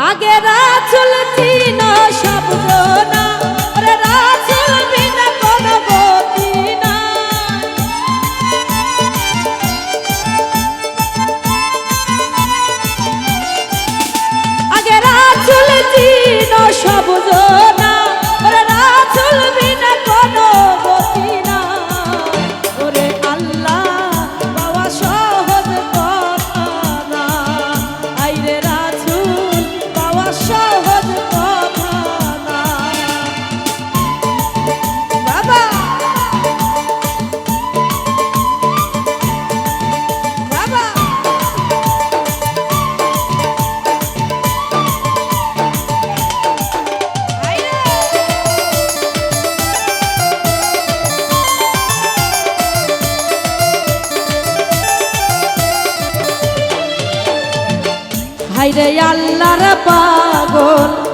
আগে রাত রাসুল না সব জোনা ওরে রাসুল আইরে আল্লাহর পাগল।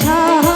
সাহা।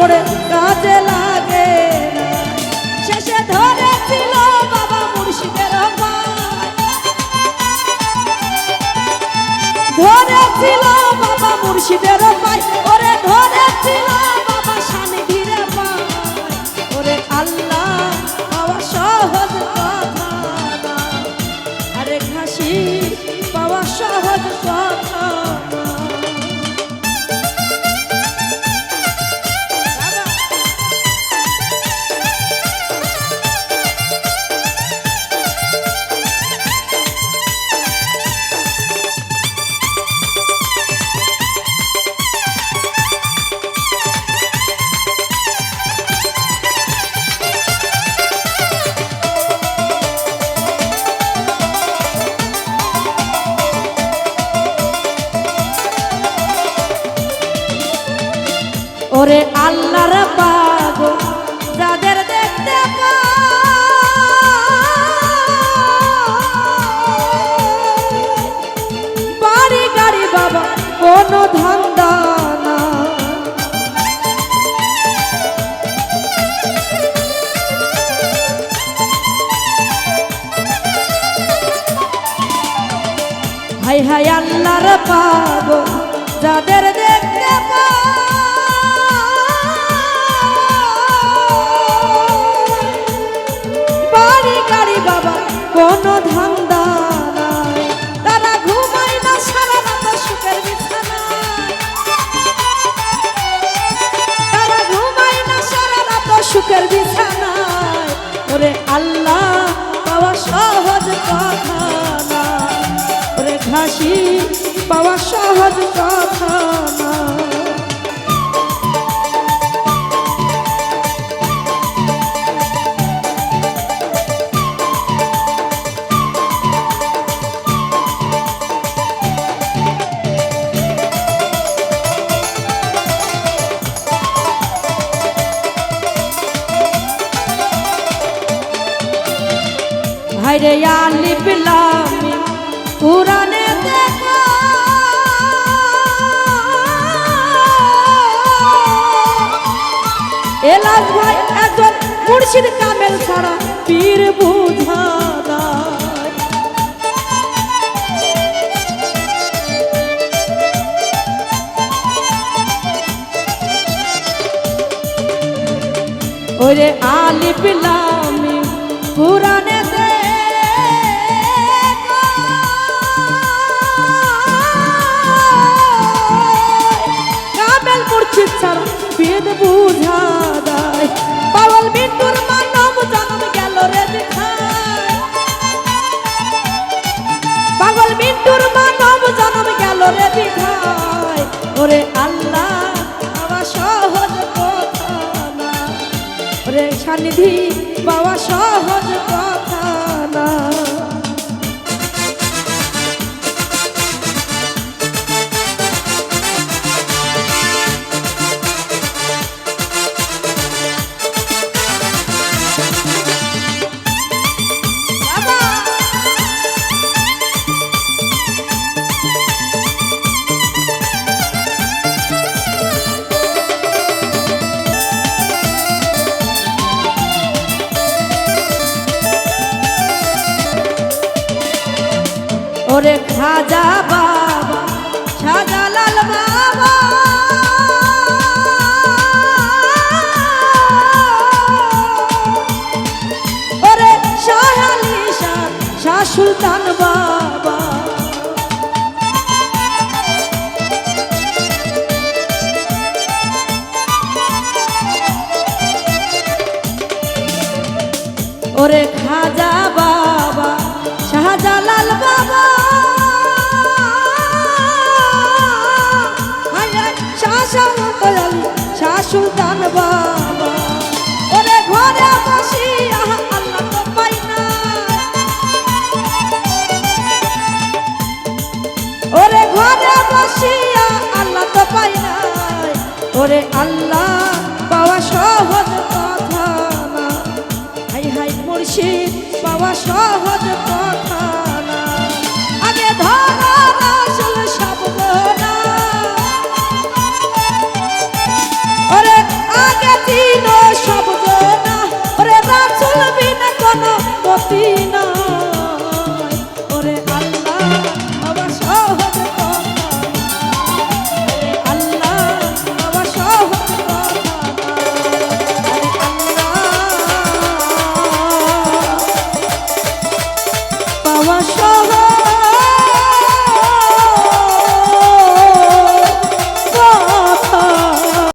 করে কাজে লাগে শেষে ধরেছিল বাবা মুর্শিদের ধরেছিল বাবা মুর্শিদের পায় ওরে ধরেছিল বাবা স্বামী ধীরে পায়। ওরে আল্লাহ, পাওয়া সহজ কথা আরে ঘাসি, পাওয়া সহজ কথা ওরে আল্লাহর পাগল যাদের দেখতে বাড়ি গাড়ি বাবা কোনো ধান্দা হাই হাই আল্লাহর পাগল যাদের দেখতে পাই, পাওয়া সহজ কথা না ভাইরে আলি বিলামি এলাস ভাই একজন মুর্শিদ কামেল ছাড়া পীর বুঝা ওরে আলি সানিধি বাবা সহজ ওরে খাজা বাবা শাহজালাল বাবা। ওরে শাহ আলী শাহ শাহ সুলতান বাবা। ওরে ওরে আল্লাহ পাওয়া সহজ কথা না। হাই হাই মুর্শিদ পাওয়া সহজ